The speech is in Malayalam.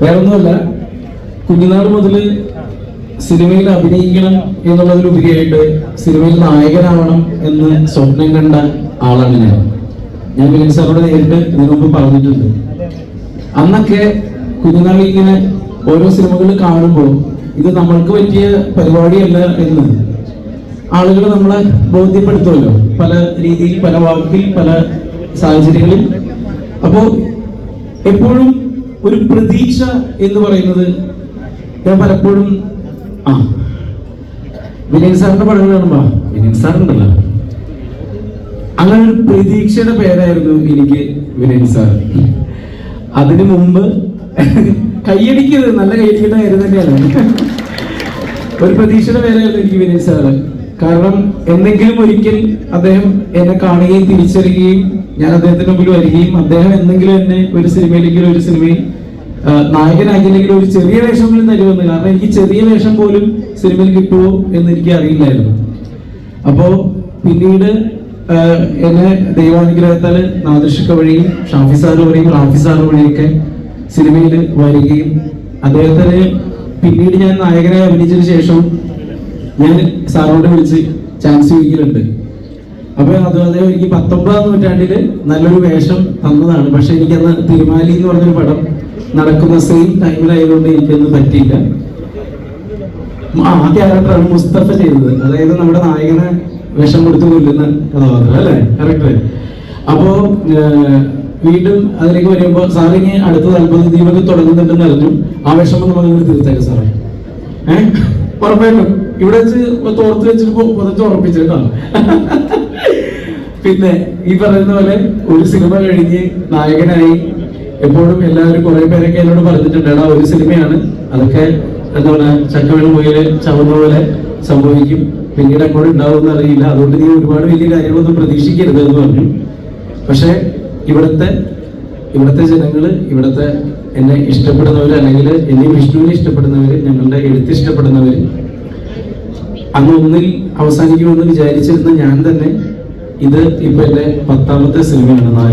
വേറൊന്നുമല്ല കുഞ്ഞുനാൾ മുതൽ സിനിമയിൽ അഭിനയിക്കണം എന്നുള്ളതിലുപരിയായിട്ട് സിനിമയിൽ നായകനാവണം എന്ന് സ്വപ്നം കണ്ട ആളാണ് ഞാൻ ഞാൻ വിനീത് സാറിനോട് നേരിട്ട് ഇതിനു മുമ്പ് പറഞ്ഞിട്ടുണ്ട്. അന്നൊക്കെ കുഞ്ഞുനാളിൽ ഇങ്ങനെ ഓരോ സിനിമകൾ കാണുമ്പോൾ ഇത് നമ്മൾക്ക് പറ്റിയ പരിപാടിയല്ല എന്ന് ആളുകൾ നമ്മളെ ബോധ്യപ്പെടുത്തുമല്ലോ. പല രീതിയിൽ പല വാക്കിൽ പല സാഹചര്യങ്ങളിൽ. അപ്പോ എപ്പോഴും ഒരു പ്രതീക്ഷ എന്ന് പറയുന്നത് ഞാൻ പലപ്പോഴും ആ വിനയൻ സാറിന്റെ പടങ്ങൾ കാണുമ്പോ വിനയൻ സാറുണ്ടല്ലോ. അങ്ങനെ ഒരു പ്രതീക്ഷയുടെ പേരായിരുന്നു എനിക്ക് വിനയൻ സാർ. അതിനു മുമ്പ് കൈയടിക്കരുത് നല്ല കൈയടിക്കേണ്ട കാര്യം തന്നെയാണ്. ഒരു പ്രതീക്ഷയുടെ പേരായിരുന്നു എനിക്ക് വിനയൻ സാറ്. കാരണം എന്തെങ്കിലും ഒരിക്കൽ അദ്ദേഹം എന്നെ കാണുകയും തിരിച്ചറിയുകയും ഞാൻ അദ്ദേഹത്തിന്റെ മുമ്പിൽ വരികയും അദ്ദേഹം എന്തെങ്കിലും എന്നെ ഒരു സിനിമയിലെങ്കിലും ഒരു സിനിമയിൽ ആ, നായകനാക്കിയില്ലെങ്കിൽ ഒരു ചെറിയ വേഷം പോലും തരുമെന്ന് കാരണം എനിക്ക് ചെറിയ വേഷം പോലും സിനിമയിൽ കിട്ടുമോ എന്ന് എനിക്ക് അറിയില്ലായിരുന്നു. അപ്പോ പിന്നീട് എന്നെ ദൈവാനുഗ്രഹത്താൽ നാദൃഷിക്ക വഴിയും ഷാഫി സാറ് വഴിയും റാഫി സാറ് വഴിയൊക്കെ സിനിമയിൽ വരികയും അദ്ദേഹത്തിന് പിന്നീട് ഞാൻ നായകനെ അഭിനയിച്ചതിന് ശേഷം ഞാൻ സാറിനോട് വിളിച്ച് ചാൻസ് ചോദിക്കലുണ്ട്. അപ്പൊ അത് അദ്ദേഹം എനിക്ക് പത്തൊമ്പതാം നൂറ്റാണ്ടിൽ നല്ലൊരു വേഷം തന്നതാണ്. പക്ഷെ എനിക്കന്ന് തിരുമാലി എന്ന് പറഞ്ഞൊരു പടം നടക്കുന്ന സെയിം ടൈമിലായതുകൊണ്ട് എനിക്കൊന്ന് പറ്റിയില്ല. ആ ക്യാരക്ടറാണ് മുസ്തഫ ചെയ്തത്. അതായത് നമ്മുടെ നായകനെ വിഷം കൊടുത്ത് കൊല്ലുന്ന കഥാപാത്രം അല്ലേ? കറക്റ്റ് അപ്പോ വീണ്ടും അതിലേക്ക് വരുമ്പോ ഇനി അടുത്ത അത്ഭുത ദീപക് തുടങ്ങുന്നുണ്ടെന്ന് അറിഞ്ഞു. ആ വിഷമം നമ്മൾ തീർത്തേക്കാം സാറേ. ഏഹ് ഉറപ്പായിട്ടും. ഇവിടെ വെച്ച് തോർത്ത് വെച്ചിട്ട് പുതച്ച് ഉറപ്പിച്ചേക്കാം. പിന്നെ ഈ പറയുന്ന പോലെ ഒരു സിനിമ കഴിഞ്ഞ് നായകനായി എപ്പോഴും എല്ലാവരും കുറെ പേരൊക്കെ എന്നോട് പറഞ്ഞിട്ടുണ്ട് ഒരു സിനിമയാണ്. അതൊക്കെ എന്താ പറയാ ചക്കവെള്ള മുയിൽ ചവന്ന പോലെ സംഭവിക്കും. പിന്നീട് അങ്ങോട്ട് ഉണ്ടാവുമെന്ന് അറിയില്ല. അതുകൊണ്ട് നീ ഒരുപാട് വലിയ കാര്യങ്ങളൊന്നും പ്രതീക്ഷിക്കരുത് എന്ന് പറഞ്ഞു. പക്ഷേ ഇവിടുത്തെ ഇവിടുത്തെ ജനങ്ങൾ ഇവിടുത്തെ എന്നെ ഇഷ്ടപ്പെടുന്നവര് അല്ലെങ്കിൽ എന്നെ വിഷ്ണുവിനെ ഇഷ്ടപ്പെടുന്നവര് ഞങ്ങളുടെ എഴുത്ത് ഇഷ്ടപ്പെടുന്നവര് അന്ന് ഒന്നിൽ അവസാനിക്കുമെന്ന് വിചാരിച്ചിരുന്ന ഞാൻ തന്നെ ഇത് ഇപ്പൊ എന്റെ പത്താമത്തെ സിനിമയാണ്.